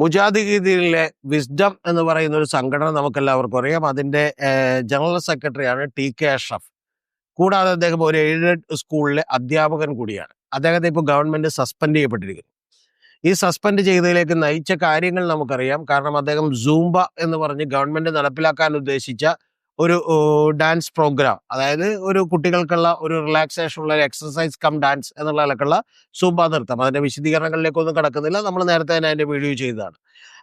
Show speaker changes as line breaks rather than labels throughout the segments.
മുജാഹിദീനിലെ wisdom എന്ന് പറയുന്ന ഒരു സംഘടന നമുക്കെല്ലാവർക്കും അറിയാം. അതിന്റെ ജനറൽ സെക്രട്ടറിയാണ് ടി കെ അഷ്റഫ്. കൂടാതെ അദ്ദേഹം ഒരു എയ്ഡഡ് സ്കൂളിലെ അധ്യാപകൻ കൂടിയാണ്. അദ്ദേഹത്തെ ഇപ്പോൾ ഗവൺമെന്റ് സസ്പെൻഡ് ചെയ്യപ്പെട്ടിരിക്കുന്നു. ഈ സസ്പെൻഡ് ചെയ്തതിലേക്ക് നയിച്ച കാര്യങ്ങൾ നമുക്കറിയാം. കാരണം അദ്ദേഹം സൂംബ എന്ന് പറഞ്ഞ് ഗവൺമെന്റ് നടപ്പിലാക്കാൻ ഉദ്ദേശിച്ച ഒരു ഡാൻസ് പ്രോഗ്രാം. അതായത് ഒരു കുട്ടികൾക്കുള്ള ഒരു റിലാക്സേഷൻ ഉള്ള ഒരു എക്സസൈസ് കം ഡാൻസ് എന്നുള്ള നിലക്കുള്ള സൂബ നൃത്തം. അതിന്റെ വിശദീകരണങ്ങളിലേക്കൊന്നും കടക്കുന്നില്ല. നമ്മൾ നേരത്തെ തന്നെ അതിന്റെ വീഡിയോ ചെയ്തതാണ്.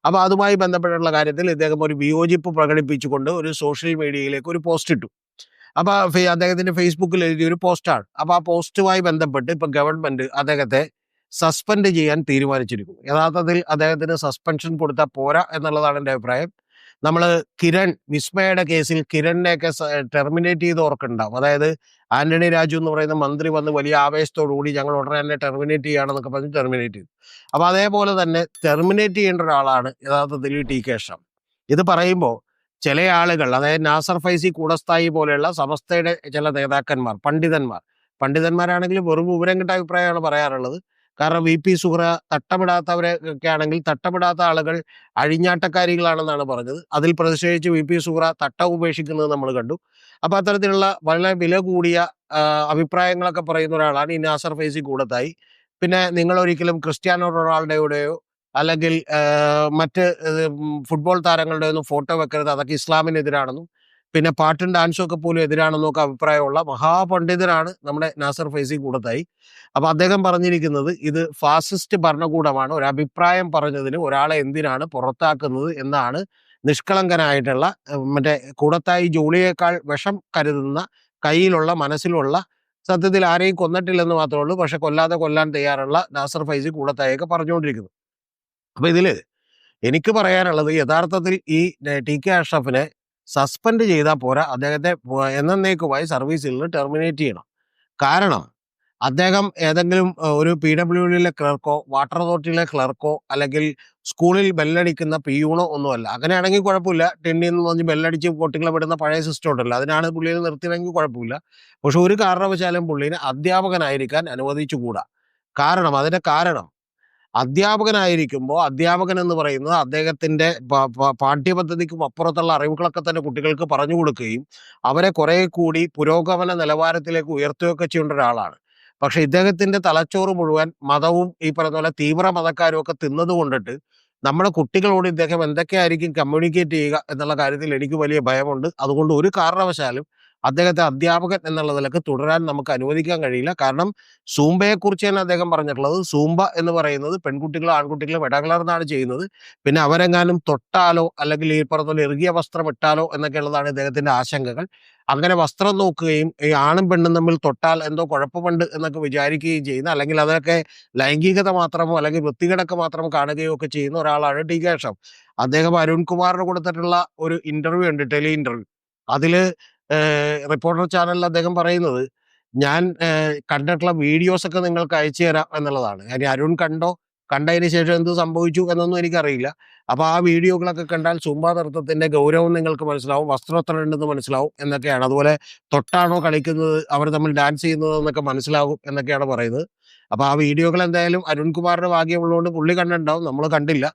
അപ്പോൾ അതുമായി ബന്ധപ്പെട്ടുള്ള കാര്യത്തിൽ ഇദ്ദേഹം ഒരു വിയോജിപ്പ് പ്രകടിപ്പിച്ചുകൊണ്ട് ഒരു സോഷ്യൽ മീഡിയയിലേക്ക് ഒരു പോസ്റ്റ് ഇട്ടു. അപ്പോൾ അദ്ദേഹത്തിന്റെ ഫേസ്ബുക്കിൽ എഴുതിയ ഒരു പോസ്റ്റാണ്. അപ്പോൾ ആ പോസ്റ്റുമായി ബന്ധപ്പെട്ട് ഇപ്പൊ ഗവൺമെന്റ് അദ്ദേഹത്തെ സസ്പെൻഡ് ചെയ്യാൻ തീരുമാനിച്ചിരിക്കുന്നു. യഥാർത്ഥത്തിൽ അദ്ദേഹത്തിന് സസ്പെൻഷൻ കൊടുത്താൽ പോരാ എന്നുള്ളതാണ് എന്റെ അഭിപ്രായം. നമ്മൾ കിരൺ വിസ്മയുടെ കേസിൽ കിരണിനെയൊക്കെ ടെർമിനേറ്റ് ചെയ്ത് ഓർക്കുന്നുണ്ടാവും അതായത് ആന്റണി രാജു എന്ന് പറയുന്ന മന്ത്രി വന്ന് വലിയ ആവേശത്തോടു കൂടി ഞങ്ങൾ ഉടനെ തന്നെ ടെർമിനേറ്റ് ചെയ്യുകയാണെന്നൊക്കെ പറഞ്ഞ് ടെർമിനേറ്റ് ചെയ്തു. അപ്പൊ അതേപോലെ തന്നെ ടെർമിനേറ്റ് ചെയ്യേണ്ട ഒരാളാണ് യഥാർത്ഥത്തിൽ ടി. കെ. ഇത് പറയുമ്പോൾ ചില ആളുകൾ അതായത് നാസർ ഫൈസി കൂടസ്ഥായി പോലെയുള്ള സമസ്തയുടെ ചില നേതാക്കന്മാർ പണ്ഡിതന്മാർ പണ്ഡിതന്മാരാണെങ്കിലും വെറും വിവരം കിട്ട അഭിപ്രായമാണ് പറയാറുള്ളത്. കാരണം വി പി സുഹ്ര തട്ടമിടാത്തവരൊക്കെ ആണെങ്കിൽ തട്ടമിടാത്ത ആളുകൾ അഴിഞ്ഞാട്ടക്കാരികളാണെന്നാണ് പറഞ്ഞത്. അതിൽ പ്രതിഷേധിച്ച് വി പി സുഹ്ര തട്ട ഉപേക്ഷിക്കുന്നത് നമ്മൾ കണ്ടു. അപ്പൊ അത്തരത്തിലുള്ള വളരെ വില കൂടിയ അഭിപ്രായങ്ങളൊക്കെ പറയുന്ന ഒരാളാണ് ഈ നാസർ ഫൈസി കൂടത്തായി. പിന്നെ നിങ്ങൾ ഒരിക്കലും ക്രിസ്ത്യാനോ റൊണാൾഡോയുടെയോ അല്ലെങ്കിൽ മറ്റ് ഫുട്ബോൾ താരങ്ങളുടെ ഒന്നും ഫോട്ടോ വെക്കരുത്. അതൊക്കെ ഇസ്ലാമിനെതിരാണെന്നും പിന്നെ പാട്ടും ഡാൻസും ഒക്കെ പോലും എതിരാണെന്നൊക്കെ അഭിപ്രായമുള്ള മഹാപണ്ഡിതനാണ് നമ്മുടെ നാസർ ഫൈസി കൂടത്തായി. അപ്പൊ അദ്ദേഹം പറഞ്ഞിരിക്കുന്നത് ഇത് ഫാസിസ്റ്റ് ഭരണകൂടമാണ് ഒരു അഭിപ്രായം പറഞ്ഞതിന് ഒരാളെ എന്തിനാണ് പുറത്താക്കുന്നത് എന്നാണ് നിഷ്കളങ്കനായിട്ടുള്ള മറ്റേ കൂടത്തായി ജോളിയേക്കാൾ വിഷം കരുതുന്ന കയ്യിലുള്ള മനസ്സിലുള്ള സത്യത്തിൽ ആരെയും കൊന്നിട്ടില്ലെന്ന് മാത്രമേ ഉള്ളൂ പക്ഷെ കൊല്ലാതെ കൊല്ലാൻ തയ്യാറുള്ള നാസർ ഫൈസി കൂടത്തായൊക്കെ പറഞ്ഞുകൊണ്ടിരിക്കുന്നു. അപ്പൊ ഇതിൽ എനിക്ക് പറയാനുള്ളത് യഥാർത്ഥത്തിൽ ഈ ടി കെ അഷ്റഫിനെ സസ്പെൻഡ് ചെയ്താൽ പോരാ. അദ്ദേഹത്തെ എന്നേക്കുമായി സർവീസിൽ നിന്ന് ടെർമിനേറ്റ് ചെയ്യണം. കാരണം അദ്ദേഹം ഏതെങ്കിലും ഒരു പി ഡബ്ല്യു ഡിയിലെ ക്ലർക്കോ വാട്ടർ അതോറിറ്റിയിലെ ക്ലർക്കോ അല്ലെങ്കിൽ സ്കൂളിൽ ബെല്ലടിക്കുന്ന പിയൂണോ ഒന്നുമല്ല. അങ്ങനെയാണെങ്കിൽ കുഴപ്പമില്ല. ടെന്നിൽ നിന്ന് പറഞ്ഞ് ബെല്ലടിച്ച് കുട്ടികളെ വിടുന്ന പഴയ സിസ്റ്റം ഉണ്ടല്ലോ. അതിനാണ് പുള്ളിയെ നിർത്തിയതെങ്കിൽ കുഴപ്പമില്ല. പക്ഷെ ഒരു കാരണവശാലും പുള്ളിനെ അധ്യാപകനായിരിക്കാൻ അനുവദിച്ചുകൂടാ. കാരണം അതിന്റെ കാരണം അധ്യാപകനായിരിക്കുമ്പോൾ അധ്യാപകൻ എന്ന് പറയുന്നത് അദ്ദേഹത്തിന്റെ പാഠ്യപദ്ധതിക്കും അപ്പുറത്തുള്ള അറിവുകളൊക്കെ തന്നെ കുട്ടികൾക്ക് പറഞ്ഞു കൊടുക്കുകയും അവരെ കുറെ കൂടി പുരോഗമന നിലവാരത്തിലേക്ക് ഉയർത്തുകയൊക്കെ ചെയ്യേണ്ട ഒരാളാണ്. പക്ഷേ ഇദ്ദേഹത്തിന്റെ തലച്ചോറ് മുഴുവൻ മതവും ഈ പറഞ്ഞ പോലെ തീവ്ര മതക്കാരും ഒക്കെ തിന്നത് കൊണ്ടിട്ട് നമ്മുടെ കുട്ടികളോട് ഇദ്ദേഹം എന്തൊക്കെയായിരിക്കും കമ്മ്യൂണിക്കേറ്റ് ചെയ്യുക എന്നുള്ള കാര്യത്തിൽ എനിക്ക് വലിയ ഭയമുണ്ട്. അതുകൊണ്ട് ഒരു കാരണവശാലും അദ്ദേഹത്തെ അധ്യാപകൻ എന്നുള്ള നിലയ്ക്ക് തുടരാൻ നമുക്ക് അനുവദിക്കാൻ കഴിയില്ല. കാരണം സൂമ്പയെക്കുറിച്ച് കുറിച്ച് തന്നെ അദ്ദേഹം പറഞ്ഞിട്ടുള്ളത്. സൂമ്പ എന്ന് പറയുന്നത് പെൺകുട്ടികളും ആൺകുട്ടികളും ഇടകലർന്നാണ് ചെയ്യുന്നത്. പിന്നെ അവരെങ്ങാനും തൊട്ടാലോ അല്ലെങ്കിൽ ഈ പറഞ്ഞ ഇറുകിയ വസ്ത്രം ഇട്ടാലോ എന്നൊക്കെയുള്ളതാണ് ഇദ്ദേഹത്തിന്റെ ആശങ്കകൾ. അങ്ങനെ വസ്ത്രം നോക്കുകയും ഈ ആണും പെണ്ണും തമ്മിൽ തൊട്ടാൽ എന്തോ കുഴപ്പമുണ്ട് എന്നൊക്കെ വിചാരിക്കുകയും ചെയ്യുന്ന അല്ലെങ്കിൽ അതൊക്കെ ലൈംഗികത മാത്രമോ അല്ലെങ്കിൽ വൃത്തികേടൊക്കെ മാത്രം കാണുകയോ ഒക്കെ ചെയ്യുന്ന ഒരാളാണ് ടി കേശവ് അദ്ദേഹം അരുൺകുമാറിന് കൊടുത്തിട്ടുള്ള ഒരു ഇന്റർവ്യൂ ഉണ്ട് ടെലി ഇന്റർവ്യൂ അതിൽ റിപ്പോർട്ടർ ചാനലിൽ അദ്ദേഹം പറയുന്നത് ഞാൻ കണ്ടിട്ടുള്ള വീഡിയോസ് ഒക്കെ നിങ്ങൾക്ക് അയച്ചു തരാം എന്നുള്ളതാണ്. കാര്യം അരുൺ കണ്ടോ? കണ്ടതിന് ശേഷം എന്ത് സംഭവിച്ചു എന്നൊന്നും എനിക്കറിയില്ല. അപ്പൊ ആ വീഡിയോകളൊക്കെ കണ്ടാൽ സുംബ നൃത്തത്തിന്റെ ഗൗരവം നിങ്ങൾക്ക് മനസ്സിലാവും വസ്ത്രം ഉണ്ടെന്ന് മനസ്സിലാവും എന്നൊക്കെയാണ്. അതുപോലെ തൊട്ടാണോ കളിക്കുന്നത് അവർ തമ്മിൽ ഡാൻസ് ചെയ്യുന്നത് എന്നൊക്കെ മനസ്സിലാവും എന്നൊക്കെയാണ് പറയുന്നത്. അപ്പൊ ആ വീഡിയോകൾ എന്തായാലും അരുൺകുമാറിന്റെ ഭാഗ്യമുള്ളതുകൊണ്ട് പുള്ളി കണ്ടിട്ടുണ്ടാവും നമ്മൾ കണ്ടില്ല.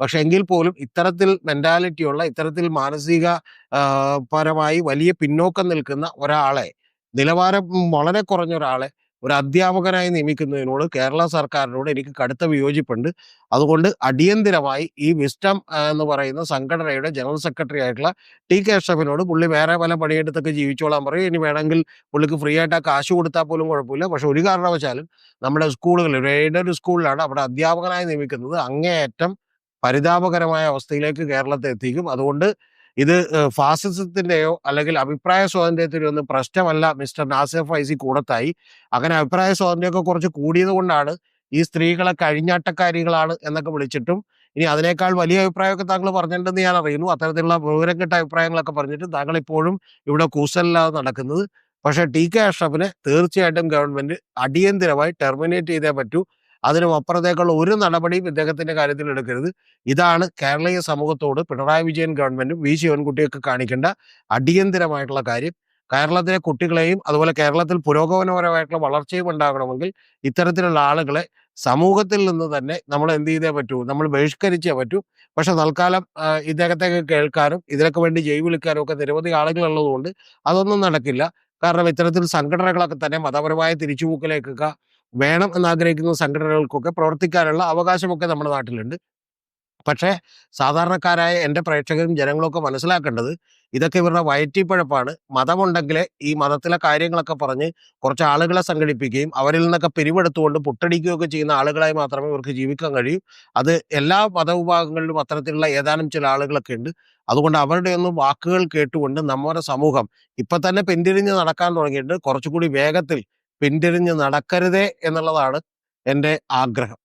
പക്ഷെ എങ്കിൽ പോലും ഇത്തരത്തിൽ മെന്റാലിറ്റിയുള്ള ഇത്തരത്തിൽ മാനസിക പരമായി വലിയ പിന്നോക്കം നിൽക്കുന്ന ഒരാളെ നിലവാരം വളരെ കുറഞ്ഞ ഒരാളെ ഒരു അധ്യാപകനായി നിയമിക്കുന്നതിനോട് കേരള സർക്കാരിനോട് എനിക്ക് കടുത്ത വിയോജിപ്പുണ്ട്. അതുകൊണ്ട് അടിയന്തിരമായി ഈ വിസ്റ്റം എന്ന് പറയുന്ന സംഘടനയുടെ ജനറൽ സെക്രട്ടറി ആയിട്ടുള്ള ടി. കെ. പുള്ളി വേറെ പല പണിയെടുത്തൊക്കെ ജീവിച്ചോളാൻ പറയും. ഇനി വേണമെങ്കിൽ പുള്ളിക്ക് ഫ്രീ ആയിട്ട് ആ കാശ് കൊടുത്താൽ പോലും കുഴപ്പമില്ല. പക്ഷെ ഒരു കാരണവശാലും നമ്മുടെ സ്കൂളുകളിൽ ഒരു എയ്ഡഡ് സ്കൂളിലാണ് അവിടെ അധ്യാപകനായി നിയമിക്കുന്നത് അങ്ങേയറ്റം പരിതാപകരമായ അവസ്ഥയിലേക്ക് കേരളത്തെ എത്തിക്കും. അതുകൊണ്ട് ഇത് ഫാസിസത്തിന്റെയോ അല്ലെങ്കിൽ അഭിപ്രായ സ്വാതന്ത്ര്യത്തിന്റെയോ ഒന്നും പ്രശ്നമല്ല മിസ്റ്റർ നാസിർ ഫൈസി കൂടത്തായി. അങ്ങനെ അഭിപ്രായ സ്വാതന്ത്ര്യമൊക്കെ കുറച്ച് കൂടിയത് കൊണ്ടാണ് ഈ സ്ത്രീകളെ കഴിഞ്ഞാട്ടക്കാരികളാണ് എന്നൊക്കെ വിളിച്ചിട്ടും ഇനി അതിനേക്കാൾ വലിയ അഭിപ്രായമൊക്കെ താങ്കൾ പറഞ്ഞിട്ടുണ്ടെന്ന് ഞാൻ അറിയുന്നു. അത്തരത്തിലുള്ള വിവരം കിട്ട അഭിപ്രായങ്ങളൊക്കെ പറഞ്ഞിട്ട് താങ്കൾ ഇപ്പോഴും ഇവിടെ കൂസലില്ലാതെ നടക്കുന്നത്. പക്ഷേ ടി കെ അഷ്റഫിനെ തീർച്ചയായിട്ടും ഗവൺമെന്റ് അടിയന്തിരമായി ടെർമിനേറ്റ് ചെയ്തേ പറ്റൂ. അതിനും അപ്പുറത്തേക്കുള്ള ഒരു നടപടിയും ഇദ്ദേഹത്തിന്റെ കാര്യത്തിൽ എടുക്കരുത്. ഇതാണ് കേരളീയ സമൂഹത്തോട് പിണറായി വിജയൻ ഗവൺമെന്റും വി ശിവൻകുട്ടിയൊക്കെ കാണിക്കേണ്ട അടിയന്തിരമായിട്ടുള്ള കാര്യം. കേരളത്തിലെ കുട്ടികളെയും അതുപോലെ കേരളത്തിൽ പുരോഗമനപരമായിട്ടുള്ള വളർച്ചയും ഉണ്ടാകണമെങ്കിൽ ഇത്തരത്തിലുള്ള ആളുകളെ സമൂഹത്തിൽ നിന്ന് തന്നെ നമ്മൾ എന്ത് ചെയ്തേ പറ്റൂ നമ്മൾ ബഹിഷ്കരിച്ചേ പറ്റൂ. പക്ഷെ തൽക്കാലം ഇദ്ദേഹത്തെ കേൾക്കാനും ഇതിനൊക്കെ വേണ്ടി ജയ് വിളിക്കാനും ഒക്കെ നിരവധി ആളുകളുള്ളതുകൊണ്ട് അതൊന്നും നടക്കില്ല. കാരണം ഇത്തരത്തിൽ സംഘടനകളൊക്കെ തന്നെ മതപരമായ തിരിച്ചുപോക്കലേക്കൊക്കെ വേണം എന്നാഗ്രഹിക്കുന്ന സംഘടനകൾക്കൊക്കെ പ്രവർത്തിക്കാനുള്ള അവകാശമൊക്കെ നമ്മുടെ നാട്ടിലുണ്ട്. പക്ഷേ സാധാരണക്കാരായ എന്റെ പ്രേക്ഷകരും ജനങ്ങളൊക്കെ മനസ്സിലാക്കേണ്ടത് ഇതൊക്കെ ഇവരുടെ വയറ്റിപ്പഴപ്പാണ്. മതമുണ്ടെങ്കിലേ ഈ മതത്തിലെ കാര്യങ്ങളൊക്കെ പറഞ്ഞ് കുറച്ച് ആളുകളെ സംഘടിപ്പിക്കുകയും അവരിൽ നിന്നൊക്കെ പിരിവെടുത്തുകൊണ്ട് പുട്ടടിക്കുകയൊക്കെ ചെയ്യുന്ന ആളുകളായി മാത്രമേ ഇവർക്ക് ജീവിക്കാൻ കഴിയൂ. അത് എല്ലാ മതവിഭാഗങ്ങളിലും അത്തരത്തിലുള്ള ഏതാനും ചില ആളുകളൊക്കെ ഉണ്ട്. അതുകൊണ്ട് അവരുടെ ഒന്നും വാക്കുകൾ കേട്ടുകൊണ്ട് നമ്മുടെ സമൂഹം ഇപ്പം തന്നെ പിന്തിരിഞ്ഞ് നടക്കാൻ തുടങ്ങിയിട്ടുണ്ട്. കുറച്ചുകൂടി വേഗത്തിൽ പിന്തിരിഞ്ഞ് നടക്കരുതേ എന്നുള്ളതാണ് എന്റെ ആഗ്രഹം.